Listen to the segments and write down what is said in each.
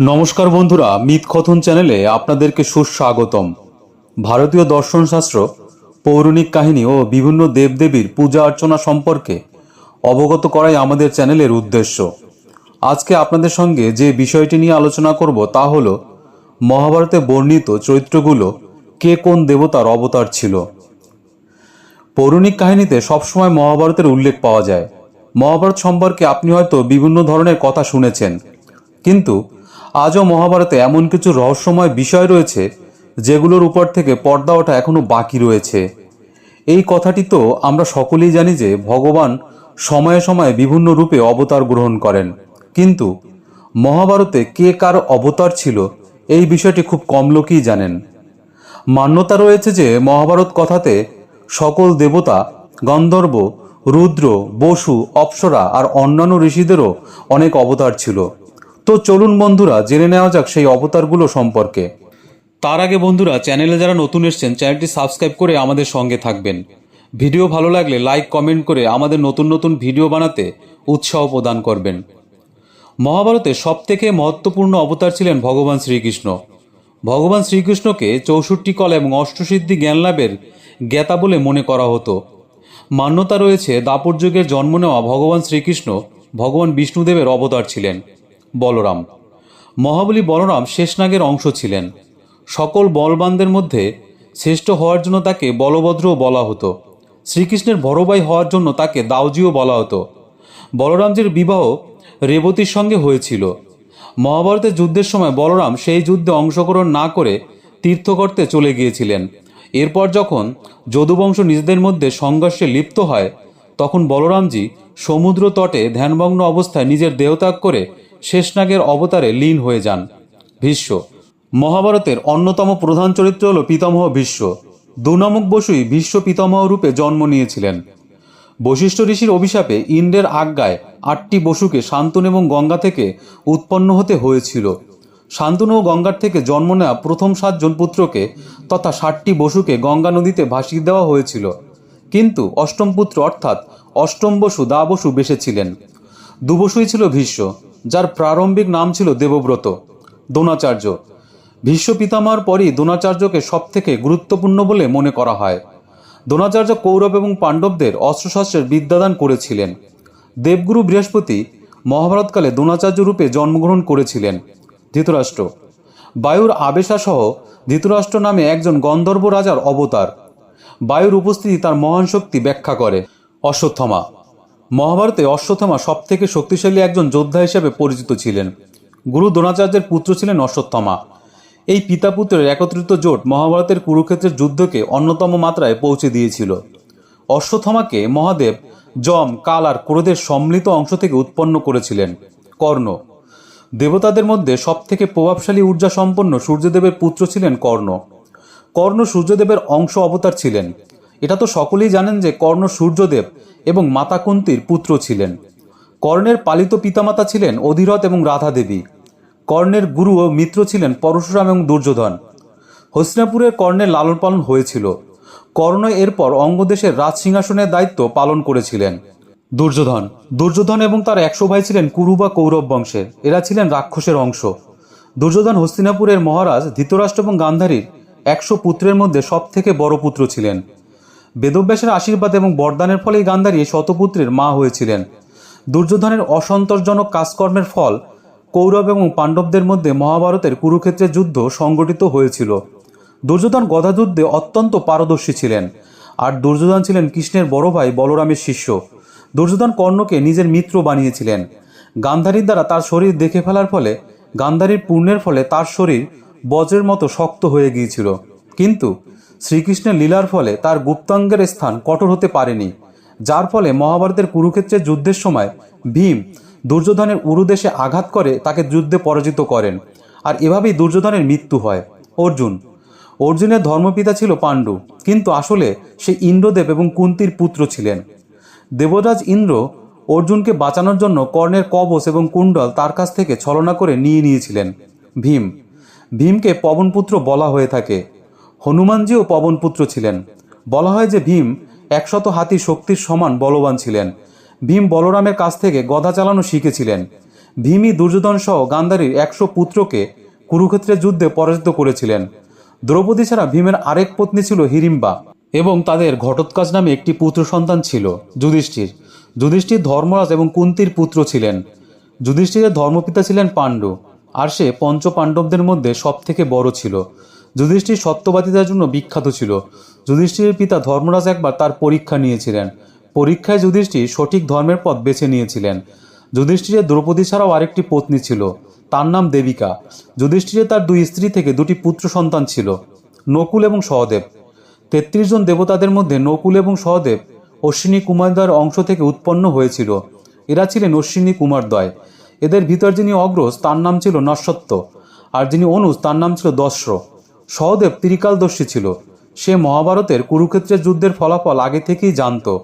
নমস্কার বন্ধুরা, মিথ কথন চ্যানেলে আপনাদেরকে সুস্বাগতম। ভারতীয় দর্শনশাস্ত্র, পৌরাণিক কাহিনী ও বিভিন্ন দেবদেবীর পূজা অর্চনা সম্পর্কে অবগত করাই আমাদের চ্যানেলের উদ্দেশ্য। আজকে আপনাদের সঙ্গে যে বিষয়টি নিয়ে আলোচনা করব তা হল, মহাভারতে বর্ণিত চরিত্রগুলো কে কোন দেবতার অবতার ছিল। পৌরাণিক কাহিনীতে সবসময় মহাভারতের উল্লেখ পাওয়া যায়। মহাভারত সম্পর্কে আপনি হয়তো বিভিন্ন ধরনের কথা শুনেছেন। কিন্তু আজও মহাভারতে এমন কিছু রহস্যময় বিষয় রয়েছে যেগুলোর উপর থেকে পর্দা ওঠা এখনও বাকি রয়েছে। এই কথাটি তো আমরা সকলেই জানি যে ভগবান সময়ে সময়ে বিভিন্ন রূপে অবতার গ্রহণ করেন। কিন্তু মহাভারতে কে কার অবতার ছিল এই বিষয়টি খুব কম লোকই জানেন। মান্যতা রয়েছে যে মহাভারত কথাতে সকল দেবতা, গন্ধর্ব, রুদ্র, বসু, অপ্সরা আর অন্যান্য ঋষিদেরও অনেক অবতার ছিল। তো চলুন বন্ধুরা, জেনে নেওয়া যাক সেই অবতারগুলো সম্পর্কে। তার আগে বন্ধুরা, চ্যানেলে যারা নতুন এসছেন, চ্যানেলটি সাবস্ক্রাইব করে আমাদের সঙ্গে থাকবেন। ভিডিও ভালো লাগলে লাইক, কমেন্ট করে আমাদের নতুন নতুন ভিডিও বানাতে উৎসাহ প্রদান করবেন। মহাভারতে সবথেকে মহত্বপূর্ণ অবতার ছিলেন ভগবান শ্রীকৃষ্ণ। ভগবান শ্রীকৃষ্ণকে চৌষট্টি কলা এবং অষ্টসিদ্ধি জ্ঞান লাভের জ্ঞাতা বলে মনে করা হতো। মান্যতা রয়েছে, দাপর যুগের জন্ম নেওয়া ভগবান শ্রীকৃষ্ণ ভগবান বিষ্ণুদেবের অবতার ছিলেন। বলরাম। মহাবলী বলরাম শেষনাগের অংশ ছিলেন। সকল বলবানদের মধ্যে শ্রেষ্ঠ হওয়ার জন্য তাকে বলভদ্রও বলা হতো। শ্রীকৃষ্ণের বড় ভাই হওয়ার জন্য তাকে দাউজিও বলা হতো। বলরামজির বিবাহ রেবতীর সঙ্গে হয়েছিল। মহাভারতের যুদ্ধের সময় বলরাম সেই যুদ্ধে অংশগ্রহণ না করে তীর্থ করতে চলে গিয়েছিলেন। এরপর যখন যদুবংশ নিজেদের মধ্যে সংঘর্ষে লিপ্ত হয়, তখন বলরামজি সমুদ্র তটে ধ্যানমগ্ন অবস্থায় নিজের দেহত্যাগ করে শেষনাগের অবতারে লীন হয়ে যান ভীষ্ম। মহাভারতের অন্যতম প্রধান চরিত্র হল পিতামহ ভীষ্ম। দুনামক বসুই ভীষ্ম পিতামহ রূপে জন্ম নিয়েছিলেন। বশিষ্ঠ ঋষির অভিশাপে ইন্দ্রের আজ্ঞায় আটটি বসুকে শান্তনু এবং গঙ্গা থেকে উৎপন্ন হতে হয়েছিল। শান্তনু ও গঙ্গার থেকে জন্ম নেওয়া প্রথম সাতজন পুত্রকে তথা ষাটটি বসুকে গঙ্গা নদীতে ভাসিয়ে দেওয়া হয়েছিল। কিন্তু অষ্টম পুত্র অর্থাৎ অষ্টম বসু দা বসু বেসেছিলেন দুবসুই ছিল ভীষ্ম, যার প্রারম্ভিক নাম ছিল দেবব্রত, দ্রোণাচার্য। ভীষ্ম পিতামার পরই দ্রোণাচার্যকে সবথেকে গুরুত্বপূর্ণ বলে মনে করা হয়। দ্রোণাচার্য কৌরব এবং পাণ্ডবদের অস্ত্রশস্ত্রের বিদ্যাদান করেছিলেন। দেবগুরু বৃহস্পতি মহাভারতকালে দ্রোণাচার্য রূপে জন্মগ্রহণ করেছিলেন, ধৃতরাষ্ট্র। বায়ুর আবেশাসহ ধৃতরাষ্ট্র নামে একজন গন্ধর্ব রাজার অবতার। বায়ুর উপস্থিতি তার মহান শক্তি ব্যাখ্যা করে, অশ্বত্থমা। মহাভারতে অশ্বত্থমা সবথেকে শক্তিশালী একজন যোদ্ধা হিসেবে পরিচিত ছিলেন। গুরু দ্রোণাচার্যের পুত্র ছিলেন অশ্বত্থমা। এই পিতা পুত্রের একত্রিত জোট মহাভারতের কুরুক্ষেত্রের যুদ্ধকে অন্যতম মাত্রায় পৌঁছে দিয়েছিল। অশ্বত্থমাকে মহাদেব যম, কাল আর ক্রোধের সম্মিলিত অংশ থেকে উৎপন্ন করেছিলেন, কর্ণ। দেবতাদের মধ্যে সবথেকে প্রভাবশালী ঊর্জা সম্পন্ন সূর্যদেবের পুত্র ছিলেন কর্ণ। কর্ণ সূর্যদেবের অংশ অবতার ছিলেন। এটা তো সকলেই জানেন যে কর্ণ সূর্যদেব এবং মাতা কুন্তির পুত্র ছিলেন। কর্ণের পালিত পিতামাতা ছিলেন অধিরথ এবং রাধা দেবী কর্ণের গুরু ও মিত্র ছিলেন পরশুরাম এবং দুর্যোধন। হস্তিনাপুরের কর্ণের লালন পালন হয়েছিল। কর্ণ এরপর অঙ্গদেশের রাজ সিংহাসনের দায়িত্ব পালন করেছিলেন। দুর্যোধন। দুর্যোধন এবং তার একশো ভাই ছিলেন কুরু বা কৌরব বংশের। এরা ছিলেন রাক্ষসের অংশ। দুর্যোধন হস্তিনাপুরের মহারাজ, ধৃতরাষ্ট্র এবং গান্ধারীর একশো পুত্রের মধ্যে সব থেকে বড় পুত্র ছিলেন। বেদব্যাসের আশীর্বাদ এবং বরদানের ফলেই গান্ধারী শতপুত্রের মা হয়েছিলেন। দুর্যোধনের অসন্তোষজনক কাজকর্মের ফল কৌরব এবং পাণ্ডবদের মধ্যে মহাভারতের কুরুক্ষেত্রের যুদ্ধ সংগঠিত হয়েছিল। দুর্যোধন গদাযুদ্ধে অত্যন্ত পারদর্শী ছিলেন আর দুর্যোধন ছিলেন কৃষ্ণের বড় ভাই বলরামের শিষ্য। দুর্যোধন কর্ণকে নিজের মিত্র বানিয়েছিলেন। গান্ধারীর দ্বারা তার শরীর দেখে ফেলার ফলে, গান্ধারীর পুণ্যের ফলে তার শরীর বজ্রের মতো শক্ত হয়ে গিয়েছিল। কিন্তু শ্রীকৃষ্ণের লীলার ফলে তার গুপ্তাঙ্গের স্থান কঠোর হতে পারেনি, যার ফলে মহাভারতের কুরুক্ষেত্রের যুদ্ধের সময় ভীম দুর্যোধনের উরুদেশে আঘাত করে তাকে যুদ্ধে পরাজিত করেন। আর এভাবেই দুর্যোধনের মৃত্যু হয়। অর্জুন, অর্জুনের ধর্মপিতা ছিল পাণ্ডু, কিন্তু আসলে সে ইন্দ্রদেব এবং কুন্তির পুত্র ছিলেন। দেবরাজ ইন্দ্র অর্জুনকে বাঁচানোর জন্য কর্ণের কবচ এবং কুণ্ডল তার কাছ থেকে ছলনা করে নিয়ে নিয়েছিলেন ভীম। ভীমকে পবনপুত্র বলা হয়ে থাকে। হনুমানজিও পবনপুত্র ছিলেন। বলা হয় যে ভীম একশত হাতি শক্তির সমান বলবান ছিলেন। ভীম বলরামের কাছ থেকে গদা চালানো শিখেছিলেন। ভীমি দুর্যোধন সহ গান্ধারীর একশো পুত্রকে কুরুক্ষেত্রের যুদ্ধে পরাজিত করেছিলেন। দ্রৌপদী ছাড়া ভীমের আরেক পত্নী ছিল হিরিম্বা এবং তাদের ঘটোৎকাজ নামে একটি পুত্র সন্তান ছিল যুধিষ্ঠির। যুধিষ্ঠির ধর্মরাজ এবং কুন্তির পুত্র ছিলেন। যুধিষ্ঠিরের ধর্মপিতা ছিলেন পাণ্ডু। আর সে পঞ্চ পাণ্ডবদের মধ্যে সবথেকে বড় ছিল। যুধিষ্ঠির সত্যবাদিতার জন্য বিখ্যাত ছিল। যুধিষ্ঠিরের পিতা ধর্মরাজ একবার তার পরীক্ষা নিয়েছিলেন। পরীক্ষায় যুধিষ্ঠির সঠিক ধর্মের পথ বেছে নিয়েছিলেন। যুধিষ্ঠিরের দ্রৌপদী ছাড়াও আরেকটি পত্নী ছিল, তার নাম দেবিকা। যুধিষ্ঠিরের তার দুই স্ত্রী থেকে দুটি পুত্র সন্তান ছিল, নকুল এবং সহদেব। তেত্রিশ জন দেবতাদের মধ্যে নকুল এবং সহদেব অশ্বিনী কুমারদ্বয়ের অংশ থেকে উৎপন্ন হয়েছিল। এরা ছিলেন অশ্বিনী কুমারদ্বয়। এদের ভিতর যিনি অগ্রজ, তার নাম ছিল নশ্বত্ব আর যিনি অনুজ, তার নাম ছিল দস্র। সহদেব ত্রিকালদর্শী ছিল। সে মহাভারতের কুরুক্ষেত্রের যুদ্ধের ফলাফল আগে থেকেই জানত।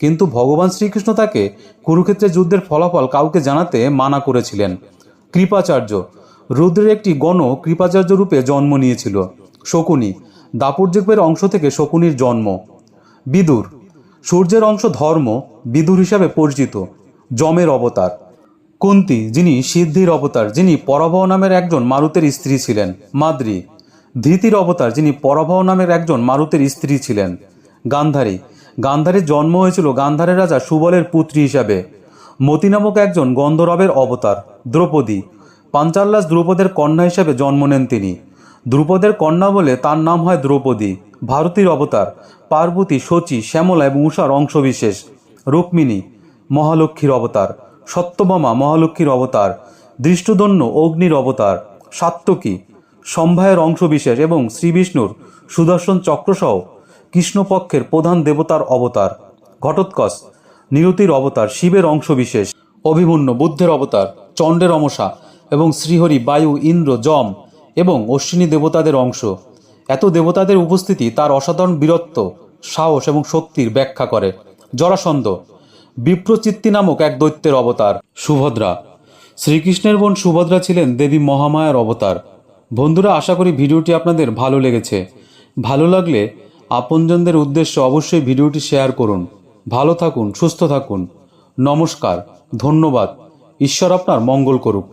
কিন্তু ভগবান শ্রীকৃষ্ণ তাকে কুরুক্ষেত্রের যুদ্ধের ফলাফল কাউকে জানাতে মানা করেছিলেন। কৃপাচার্য, রুদ্রের একটি গণ কৃপাচার্য রূপে জন্ম নিয়েছিল, শকুনি দাপর্যের অংশ থেকে শকুনির জন্ম। বিদুর, সূর্যের অংশ ধর্ম, বিদুর হিসাবে পরিচিত, যমের অবতার। কুন্তি, যিনি সিদ্ধির অবতার, যিনি পরাভব নামের একজন মারুতের স্ত্রী ছিলেন, মাদ্রি। ধৃতির অবতার, যিনি পরাভব নামের একজন মারুতের স্ত্রী ছিলেন। গান্ধারী। গান্ধারীর জন্ম হয়েছিল গান্ধারের রাজা সুবলের পুত্রী হিসাবে। মতি নামক একজন গন্ধর্বের অবতার, দ্রৌপদী। পাঞ্চাল্লাস দ্রৌপদের কন্যা হিসেবে জন্ম নেন তিনি। দ্রুপদের কন্যা বলে তার নাম হয় দ্রৌপদী। ভারতীর অবতার, পার্বতী, শচী, শ্যামলা এবং উষার অংশবিশেষ। রুক্মিণী, মহালক্ষ্মীর অবতার। সত্যভামা মহালক্ষ্মীর অবতার। দৃষ্টদন্য অগ্নির অবতার। সাত্তকী সম্ভায়ের অংশবিশেষ এবং শ্রীবিষ্ণুর সুদর্শন চক্রসহ কৃষ্ণপক্ষের প্রধান দেবতার অবতার। ঘটোৎকচ, নিরতির অবতার, শিবের অংশবিশেষ, অভিমন্য বুদ্ধের অবতার, চণ্ডের অমসা এবং শ্রীহরি বায়ু, ইন্দ্র, যম এবং অশ্বিনী দেবতাদের অংশ। এত দেবতাদের উপস্থিতি তার অসাধারণ বীরত্ব, সাহস এবং শক্তির ব্যাখ্যা করে। জরাসন্ধ, বিপ্রচিত্তি নামক এক দৈত্যের অবতার। সুভদ্রা, শ্রীকৃষ্ণের বোন সুভদ্রা ছিলেন দেবী মহামায়ার অবতার। বন্ধুরা, আশা করি ভিডিওটি আপনাদের ভালো লেগেছে। ভালো লাগলে আপনজনদের উদ্দেশ্য অবশ্যই ভিডিওটি শেয়ার করুন। ভালো থাকুন, সুস্থ থাকুন। নমস্কার, ধন্যবাদ। ঈশ্বর আপনার মঙ্গল করুক।